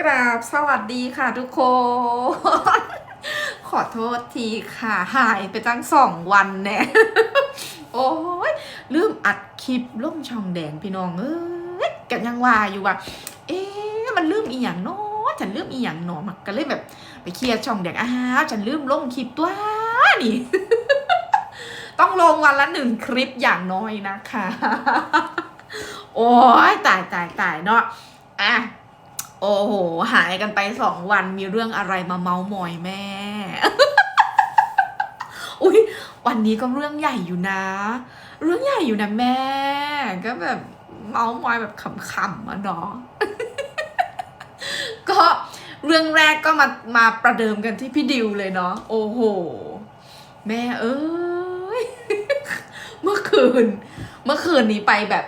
กราบสวัสดีค่ะทุกคน ขอโทษทีค่ะ หายไปตั้งสองวันแน่โอ้ยลืมอัดคลิปล่มช่องแดงพี่น้องเอ้ยกันยังว่าอยู่ว่า เอ๊ะมันลืมอีหยังเนาะฉันลืมอีหยังเนาะมันก็เลยแบบ ไปเคลียร์ช่องแดงอ้าวฉันลืมลงคลิปตัวนี่ต้องลงวันละหนึ่งคลิปอย่างน้อยนะคะ โอ้ยตายตายตายเนาะอะ โอ้โห หายกันไปสองวันมีเรื่องอะไรมาเมาส์มอยแม่ อุ้ยวันนี้ก็เรื่องใหญ่อยู่นะ เรื่องใหญ่อยู่นะแม่ ก็แบบเมาส์มอยแบบขำๆอะเนาะก็เรื่องแรกก็มามาประเดิมกันที่พี่ดิวเลยเนาะโอ้โห แม่เอ้ยเมื่อคืน เมื่อคืนนี้ไปแบบ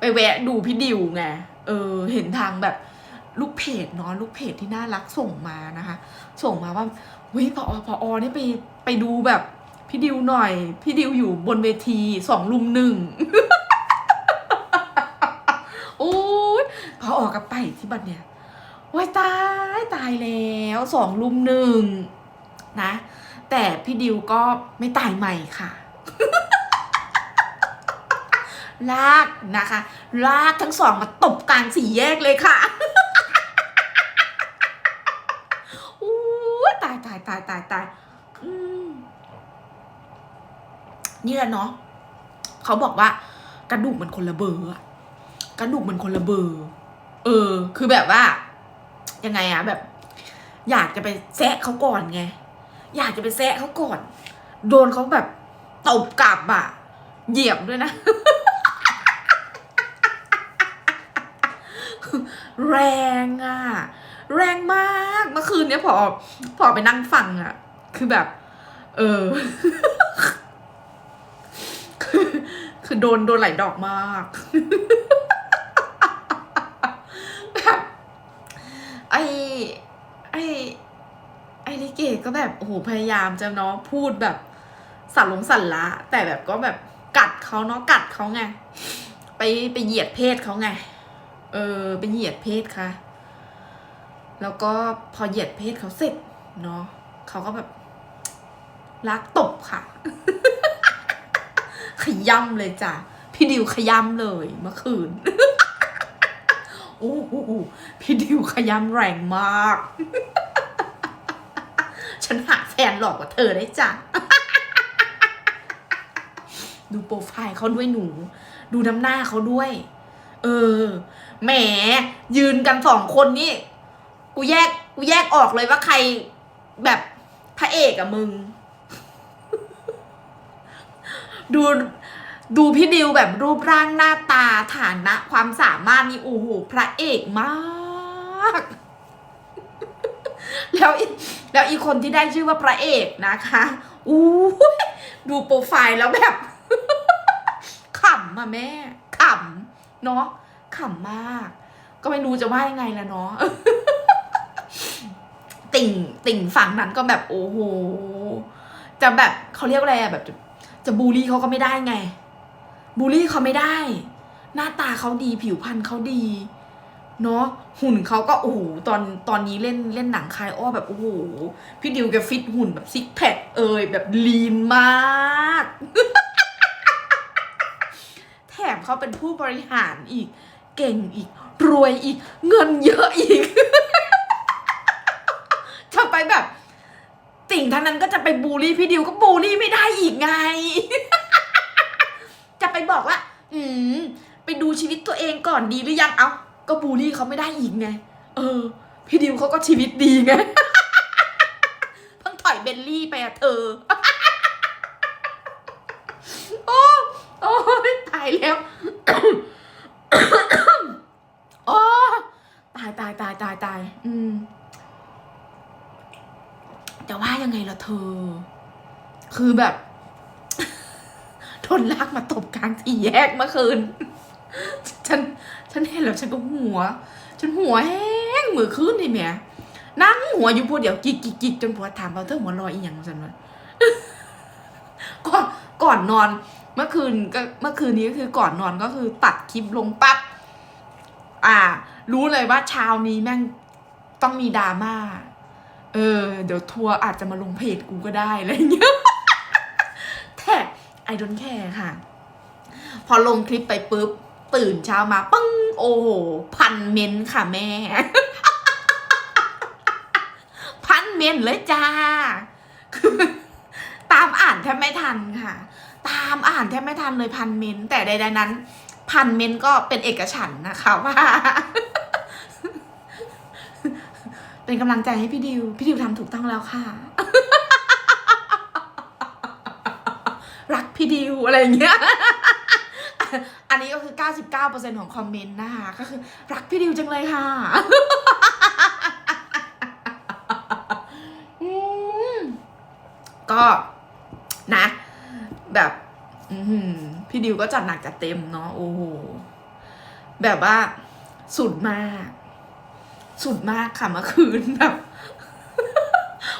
ไปแวะดูพี่ดิวไงเออ เห็นทางแบบ ลูกเพจเนาะลูกเพจที่น่ารักส่งมานะคะ ส่งมาว่าเฮ้ยพอพอเนี่ยไปไปดูแบบพี่ดิวหน่อย พี่ดิวอยู่บนเวทีสองลุมหนึ่งโอ้ยพอออกกับไปที่บัดเนี่ยว้ายตายตายแล้วสองลุมหนึ่งนะ แต่พี่ดิวก็ไม่ตายใหม่ค่ะลากนะคะ ลากทั้งสองมาตบกลางสี่แยกเลยค่ะ อู้ย ตายตายตายนี่แหละเนาะเขาบอกว่ากระดูกมันคนละเบอร์อะกระดูกมันคนละเบอร์เออ คือแบบว่า ยังไงอะแบบ อยากจะไปแซะเขาก่อนไง อยากจะไปแซะเขาก่อน โดนเขาแบบตบกลับอะเหยียบด้วยนะ แรงอะ แรงมากเมื่อคืนเนี้ยพอพอไปนั่งฟังอะคือแบบ เออ คือคือโดนโดนหลายดอกมากแบบไอไอไอลิเกก็แบบโอ้โหพยายามจะเนาะพูดแบบสั่นลงสั่นละ แต่แบบก็แบบกัดเขาเนาะกัดเขาไง ไปไปเหยียดเพศเขาไง เออไปเหยียดเพศค่ะ แล้วก็พอเหยียดเพศเขาเสร็จเนาะเขาก็แบบลักตบค่ะ ขย้ำเลยจ้ะ พี่ดิวขย้ำเลยเมื่อคืนโอ้โหพี่ดิวขย้ำแรงมาก ฉันหาแฟนหลอกกว่าเธอได้จ้ะ ดูโปรไฟล์เขาด้วยหนู ดูน้ำหน้าเขาด้วย เออ แหม ยืนกันสองคนนี่ กูแยกกูแยกออกเลยว่าใครแบบพระเอกอะมึง ดูดูพี่ดิวแบบรูปร่างหน้าตาฐานะ ความสามารถนี่โอ้โหพระเอกมาก แล้วแล้วอีกคนที่ได้ชื่อว่าพระเอกนะคะอู้ดูโปรไฟล์แล้วแบบขำอะแม่ขำเนาะขำมาก ก็ไม่รู้จะว่ายังไงละเนาะ ติ่งติ่งฝั่งนั้นก็แบบโอ้โหจะแบบเขาเรียกว่าอะไรอะแบบจะจะบูลลี่เขาก็ไม่ได้ไงบูลลี่เขาไม่ได้ หน้าตาเขาดีผิวพรรณเขาดีเนาะหุ่นเขาก็โอ้โหตอนตอนนี้เล่นเล่นหนังคลายอ้อแบบโอ้โหพี่ดิวแกฟิตหุ่นแบบซิกแพคเอยแบบลีนมาก แถมเขาเป็นผู้บริหารอีก เก่งอีก รวยอีก เงินเยอะอีก จะไปแบบ ติ่งท่านนั้นก็จะไปบูลลี่พี่ดิวก็บูลลี่ไม่ได้อีกไง จะไปบอกว่า อืม ไปดูชีวิตตัวเองก่อนดีหรือยังเอาก็บูลลี่เขาไม่ได้อีกไง เออ พี่ดิวเขาก็ชีวิตดีไงเพิ่งถอยเบนลี่ไปอะเธอโอ้โอ้ตายแล้วโอ้ตายตายตายตายตาย อืม แต่ว่ายังไงล่ะเธอ คือแบบทนลากมาตบกลางสี่แยกเมื่อคืน ฉัน ฉันเห็นแล้วฉันก็หัว ฉันหัวแห้งมือขึ้นนี่แม่นั่งหัวอยู่พูดเดี๋ยวกิกกิกกิกจนผัวถามเอาเธอหัวลอยอีหยังฉันวะก่อนก่อนนอน เมื่อคืนก็เมื่อคืนนี้ก็คือก่อนนอนก็คือตัดคลิปลงปั๊บอ่า รู้เลยว่าเช้านี้แม่งต้องมีดราม่า เออ เดี๋ยวทัวร์อาจจะมาลงเพจกูก็ได้อะไรเงี้ยแต่ไอดอนแคร์ค่ะ พอลงคลิปไปปุ๊บ ตื่นเช้ามาปึ้ง โอ้โห พันเมนค่ะแม่ พันเมนเลยจ้า คือตามอ่านแทบไม่ทันค่ะ ตามอ่านแทบไม่ทันเลยพันเมนแต่ใดๆนั้น พันเมนก็เป็นเอกฉันนะคะว่า เป็นกำลังใจให้พี่ดิว พี่ดิวทำถูกต้องแล้วค่ะ รักพี่ดิวอะไรอย่างเงี้ย อันนี้ก็คือ 99%ของคอมเมนต์นะคะก็คือ รักพี่ดิวจังเลยค่ะอืมก็นะ แบบอือหือพี่ดิวก็จัดหนักจัดเต็มเนาะโอ้โหแบบว่าสุดมาก สุดมากค่ะเมื่อคืนแบบ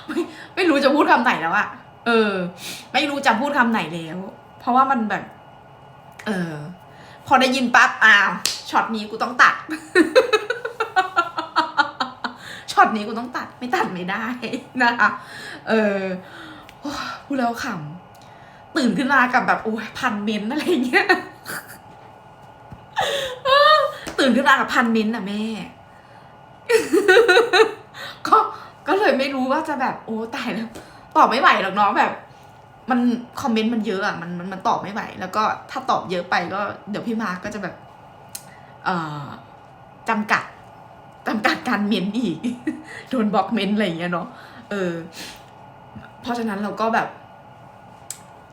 ไม่ไม่รู้จะพูดคำไหนแล้วอะเออ ไม่รู้จะพูดคำไหนแล้ว เพราะว่ามันแบบ เออ พอได้ยินปั๊บอ้าวช็อตนี้กูต้องตัดช็อตนี้กูต้องตัดไม่ตัดไม่ได้นะคะ เออพูดแล้วขำตื่นขึ้นมากับแบบโอ้ยพันเมนอะไรเงี้ยตื่นขึ้นมากับพันเมนอะแม่ ก็ก็เลยไม่รู้ว่าจะแบบโอ้ตายแล้วตอบไม่ไหวหรอกเนาะแบบ มันคอมเมนต์มันเยอะอะมันมันมันตอบไม่ไหวแล้วก็ถ้าตอบเยอะไปก็เดี๋ยวพี่มาร์กก็จะแบบ เอ่อจำกัดจำกัดการเมนต์อีกโดนบล็อกเมนต์อะไรอย่างเงี้ยเนาะเออ เพราะฉะนั้นเราก็แบบ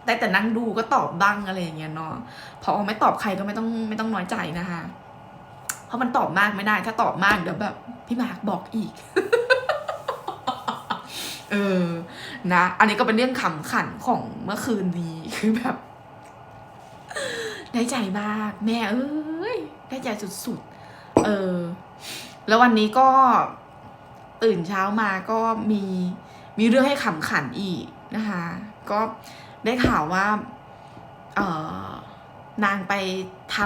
ได้แต่นั่งดูก็ตอบบ้างอะไรอย่างเงี้ยเนาะพอไม่ตอบใครก็ไม่ต้องไม่ต้องน้อยใจนะคะ เพราะมันตอบมากไม่ได้ ถ้าตอบมากเดี๋ยวแบบ พี่มาร์กบอกอีก เออ นะ อันนี้ก็เป็นเรื่องขำขันของเมื่อคืนนี้ คือแบบ ได้ใจมาก แม่เอ้ย ได้ใจสุดๆ เออ แล้ววันนี้ก็ตื่นเช้ามาก็มีมีเรื่องให้ขำขันอีกนะคะ ก็ได้ข่าวว่า เออนางไปท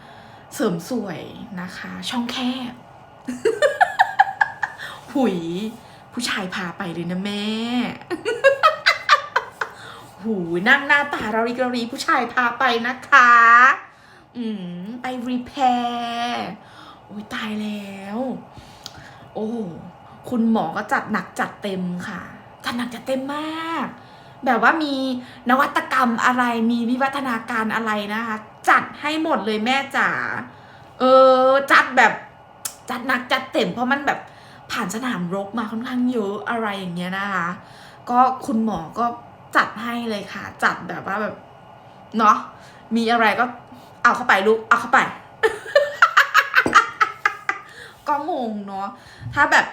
ำเสริมสวยนะคะ ช่องแคบ หุย ผู้ชายพาไปเลยนะแม่ หูยนั่งหน้าตาเราริกรีผู้ชายพาไปนะคะ อืม ไปรีแพร์โอ้ยตายแล้ว โอ้คุณหมอก็จัดหนักจัดเต็มค่ะ จัดหนักจัดเต็มมาก แบบว่ามีนวัตกรรมอะไร มีวิวัฒนาการอะไรนะคะ จัดให้หมดเลยแม่จ๋า เออ จัดแบบจัดหนักจัดเต็มเพราะมันแบบ ผ่านสนามรบมาค่อนข้างเยอะอะไรอย่างเงี้ยนะคะ ก็คุณหมอก็จัดให้เลยค่ะ จัดแบบว่าแบบเนาะมีอะไรก็เอาเข้าไปลูกเอาเข้าไป ก็งงเนาะถ้าแบบ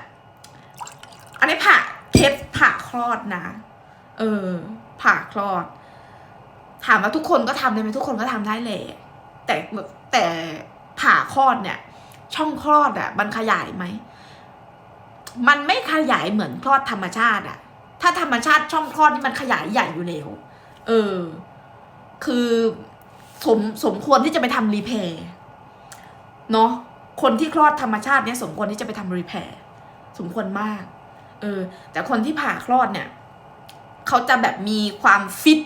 อันนี้ผ่าเคสผ่าคลอดนะ เออ ผ่าคลอด ถามว่าทุกคนก็ทำได้ไหมทุกคนก็ทำได้แหละแต่แต่ผ่าคลอดเนี่ย ช่องคลอดอะ่ะมันขยายไหม มันไม่ขยายเหมือนคลอดธรรมชาติอะถ้าธรรมชาติช่องคลอดนี่มันขยายใหญ่อยู่แล้วเออ คือสมสมควรที่จะไปทำรีเพย์เนาะคนที่คลอดธรรมชาติเนี่ยสมควรที่จะไปทำรีเพย์สมควรมาก เออ แต่คนที่ผ่าคลอดเนี่ยเขาจะแบบมีความฟิต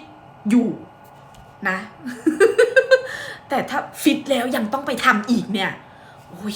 อยู่นะ แต่ถ้าฟิตแล้วยังต้องไปทำอีกเนี่ย โอ้ย